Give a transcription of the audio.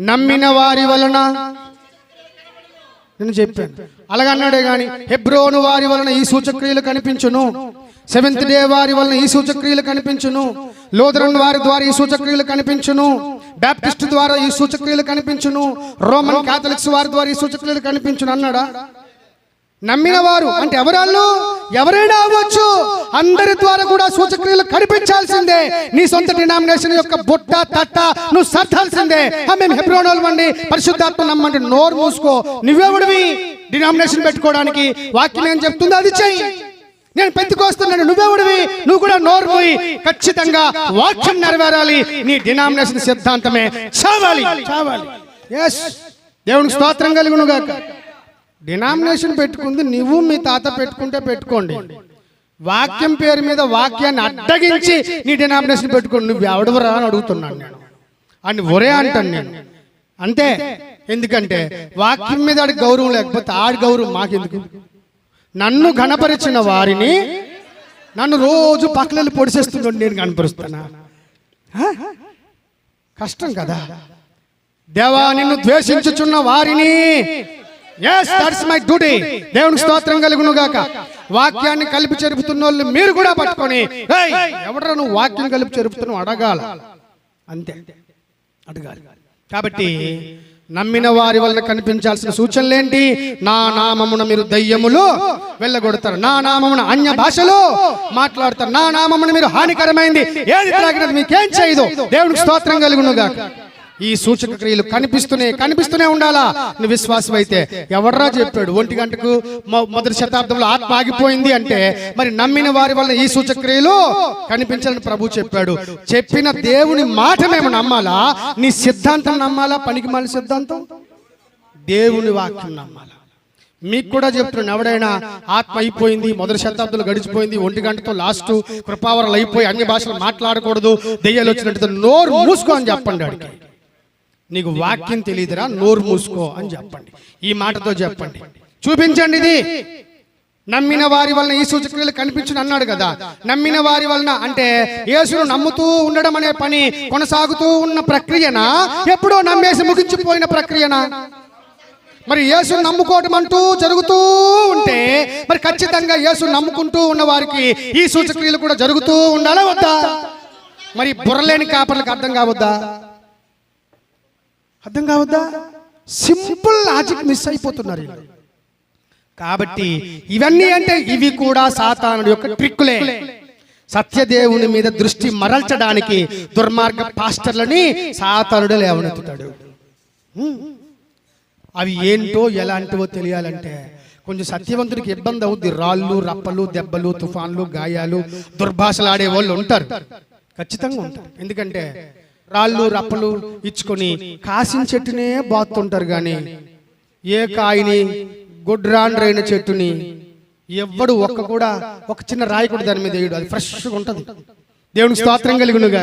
నమ్మిన వారి వలన. నేను చెప్పాను. అలాగన్నాడే గాని హెబ్రోను వారి వలన ఈ సూచక్రియలు కనిపించును. సెవెంత్ డే వారి వలన ఈ సూచక్రియలు కనిపించును. లోదరన్ వారి ద్వారా ఈ సూచక్రియలు కనిపించును. బ్యాప్టిస్ట్ ద్వారా ఈ సూచక్రియలు కనిపించును. రోమన్ కాథలిక్స్ వారి ద్వారా ఈ సూచక్రియలు కనిపించును అన్నాడా? నమ్మిన వారు అంటే ఎవరాళ్ళు? ఎవరైనా అవ్వచ్చు. అందరి ద్వారా కూడా సూచక్రియలు కనిపించాల్సిందే. నీ సొంత డినామినేషన్ యొక్క బుట్ట తట్ట నువ్వు సర్దాల్సిందే. మేము హెబ్రోనోలు వండి పరిశుద్ధాత్మ నమ్మండి నోరు మూసుకో. నువ్వెవడివి డినామినేషన్ పెట్టుకోవడానికి. వాక్యం ఏం చెప్తుందో అది చెయ్యి. నేను పెంచుకొస్తున్నాను నువ్వెవడివి నువ్వు కూడా నోరు పోయి ఖచ్చితంగా వాక్యం నెరవేరాలి. నీ డినామినేషన్ సిద్ధాంతమే. చావాలి. చావాలి. దేవునికి స్తోత్రం కలుగును గాక డినామినేషన్ పెట్టుకుంది నువ్వు మీ తాత పెట్టుకుంటే పెట్టుకోండి. వాక్యం పేరు మీద వాక్యాన్ని అడ్డగించి నీ డినామినేషన్ పెట్టుకోండి. నువ్వు ఎవడవరా అని అడుగుతున్నాను నేను. అని ఒరే అంటాను నేను. అంతే. ఎందుకంటే వాక్యం మీద ఆడి గౌరవం లేకపోతే ఆడి గౌరవం మాకెందుకు? నన్ను గణపరిచిన వారిని నన్ను రోజు పక్కలెళ్ళి పొడిసేస్తున్నాడు నేను కనపరుస్తున్నా కష్టం కదా. దేవా నిన్ను ద్వేషించుచున్న వారిని ఎస్ దట్స్ మై డ్యూటీ దేవునికి స్తోత్రం కలుగును గాక వాక్యాన్ని కలిపి చెరుపుతున్న వాళ్ళు మీరు కూడా పట్టుకొని ఎవడరా నువ్వు వాక్యం కలిపి చెరుపుతున్నావు? అడగాల. అంతే. అడగాలి. కాబట్టి నమ్మిన వారి వలన కనిపించాల్సిన సూచనలేంటి? నా నామమున మీరు దయ్యములు వెళ్ళగొడతారు. నా నామమున అన్య భాషలో మాట్లాడతారు. నా నామమున మీరు హానికరమైంది. ఏది తాగినది మీకేం చేయదు. దేవునికి స్తోత్రం కలుగును గాక ఈ సూచక క్రియలు కనిపిస్తూనే కనిపిస్తూనే ఉండాలా? నువ్వు విశ్వాసం అయితే. ఎవర్రా చెప్పాడు? ఒంటి గంటకు మొదటి శతాబ్దంలో ఆత్మ ఆగిపోయింది అంటే మరి నమ్మిన వారి వల్ల ఈ సూచక క్రియలు కనిపించాలని ప్రభు చెప్పాడు. చెప్పిన దేవుని మాట మేము నమ్మాలా? నీ సిద్ధాంతం నమ్మాలా? పనికి మాలి సిద్ధాంతం? దేవుని వాక్యం నమ్మాలా? మీకు కూడా చెప్తున్నాను ఎవడైనా ఆత్మ అయిపోయింది మొదటి శతాబ్దంలో గడిచిపోయింది ఒంటి గంటతో లాస్ట్ కృపావరాలు అయిపోయి అన్ని భాషలు మాట్లాడకూడదు దెయ్యాలు వచ్చినట్టు నోరు మూసుకో అని చెప్పండి అడిగి నీకు వాక్యం తెలియదురా నోరు మూసుకో అని చెప్పండి. ఈ మాటతో చెప్పండి. చూపించండి ఇది. నమ్మిన వారి వలన ఈ సూచక్రియలు కనిపించిన అన్నాడు కదా. నమ్మిన వారి వలన అంటే యేసును నమ్ముతూ ఉండడం అనే పని కొనసాగుతూ ఉన్న ప్రక్రియనా? ఎప్పుడో నమ్మేసి ముగించిపోయిన ప్రక్రియనా? మరి యేసు నమ్ముకోవటం అంటూ జరుగుతూ ఉంటే మరి ఖచ్చితంగా యేసు నమ్ముకుంటూ ఉన్న వారికి ఈ సూచక్రియలు కూడా జరుగుతూ ఉండాలా వద్దా? మరి బుర్రలేని కాపర్లకు అర్థం కావద్దా? అర్థం కావద్దా? సింపుల్ లాజిక్ మిస్ అయిపోతున్నారు కాబట్టి ఇవన్నీ అంటే ఇవి కూడా సాతానుడి యొక్క ట్రిక్కులే. సత్యదేవుని మీద దృష్టి మరల్చడానికి దుర్మార్గ పాస్టర్లని సాతానుడు లేవనెత్తుతాడు. అవి ఏంటో ఎలాంటివో తెలియాలంటే కొంచెం సత్యవంతుడికి ఇబ్బంది అవుద్ది. రాళ్ళు రప్పలు దెబ్బలు తుఫాన్లు గాయాలు దుర్భాషలాడే వాళ్ళు ఉంటారు. ఖచ్చితంగా ఉంటారు. ఎందుకంటే రాళ్ళు రప్పలు ఇచ్చుకొని కాసిన చెట్టునే బాతుంటారు కానీ ఏ కాయని గుడ్రాండ్రైన చెట్టుని ఎవ్వడు ఒక్క కూడా ఒక చిన్న రాయి కూడా దాని మీద వేయడు. అది ఫ్రెష్గా ఉంటుంది. దేవునికి స్తోత్రం కలిగినగా